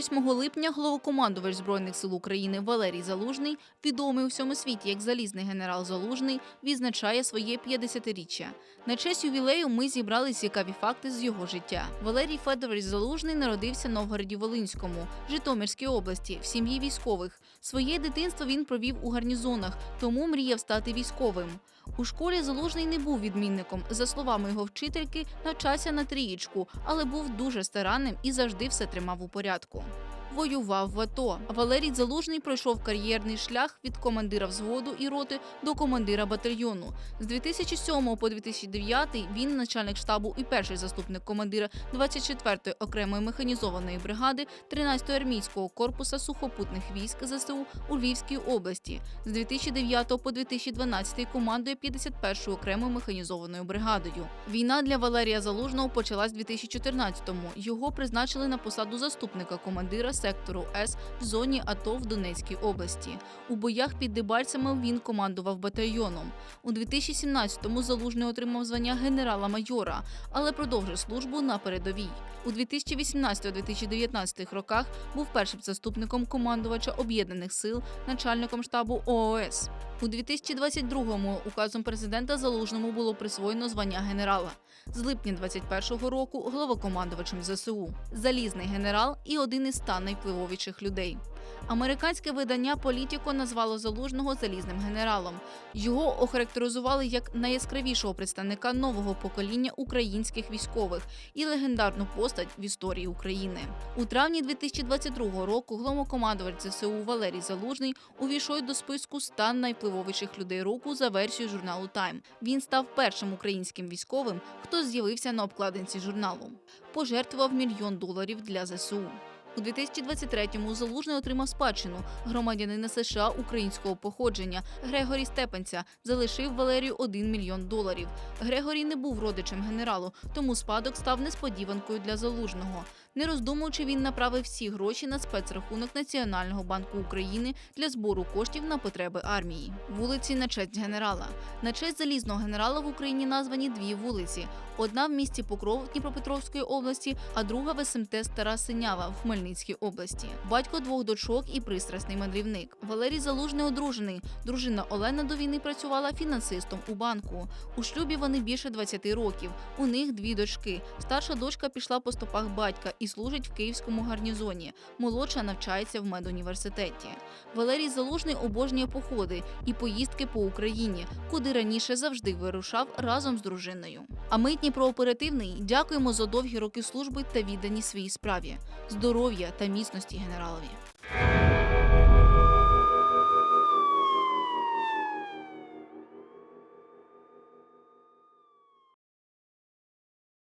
8 липня головокомандувач Збройних сил України Валерій Залужний, відомий у всьому світі як залізний генерал Залужний, відзначає своє 50-річчя. На честь ювілею ми зібрали цікаві факти з його життя. Валерій Федорович Залужний народився в Новгороді Волинському, Житомирській області, в сім'ї військових. Своє дитинство він провів у гарнізонах, тому мріяв стати військовим. У школі Залужний не був відмінником. За словами його вчительки, навчався на трієчку, але був дуже старанним і завжди все тримав у порядку. Воював в АТО. Валерій Залужний пройшов кар'єрний шлях від командира взводу і роти до командира батальйону. З 2007 по 2009 він начальник штабу і перший заступник командира 24-ї окремої механізованої бригади 13-го армійського корпуса сухопутних військ ЗСУ у Львівській області. З 2009 по 2012 командує 51-ю окремою механізованою бригадою. Війна для Валерія Залужного почалась 2014-му. Його призначили на посаду заступника командира сектору С в зоні АТО в Донецькій області. У боях під Дебальцями він командував батальйоном. У 2017-му Залужний отримав звання генерала-майора, але продовжив службу на передовій. У 2018-2019 роках був першим заступником командувача об'єднаних сил, начальником штабу ООС. У 2022-му указом президента Залужному було присвоєно звання генерала. З липня 21-го року головокомандувачем ЗСУ. Залізний генерал і один із ста найвпливовіших людей. Американське видання Політіко назвало залужного залізним генералом. Його охарактеризували як найяскравішого представника нового покоління українських військових і легендарну постать в історії України. У травні 2022 року головнокомандувач ЗСУ Валерій Залужний увійшов до списку 100 найвпливовіших людей року за версією журналу Тайм. Він став першим українським військовим, хто з'явився на обкладинці журналу. Пожертвував мільйон доларів для ЗСУ. У 2023-му Залужний отримав спадщину громадянина США українського походження Грегорі Степенця залишив Валерію 1 мільйон доларів. Грегорій не був родичем генералу, тому спадок став несподіванкою для залужного. Не роздумуючи, він направив всі гроші на спецрахунок Національного банку України для збору коштів на потреби армії. Вулиці на честь генерала. На честь залізного генерала в Україні названі дві вулиці: одна в місті Покров Дніпропетровської області, а друга в СМТ Стара Синява в Хмельницькій області. Батько двох дочок і пристрасний мандрівник. Валерій Залужний одружений. Дружина Олена до війни працювала фінансистом у банку. У шлюбі вони більше 20 років. У них дві дочки. Старша дочка пішла по стопах батька і служить в київському гарнізоні. Молодша навчається в медуніверситеті. Валерій Залужний обожнює походи і поїздки по Україні, куди раніше завжди вирушав разом з дружиною. А ми Дніпро оперативний дякуємо за довгі роки служби та віддані своїй справі, здоров'я та міцності генералові.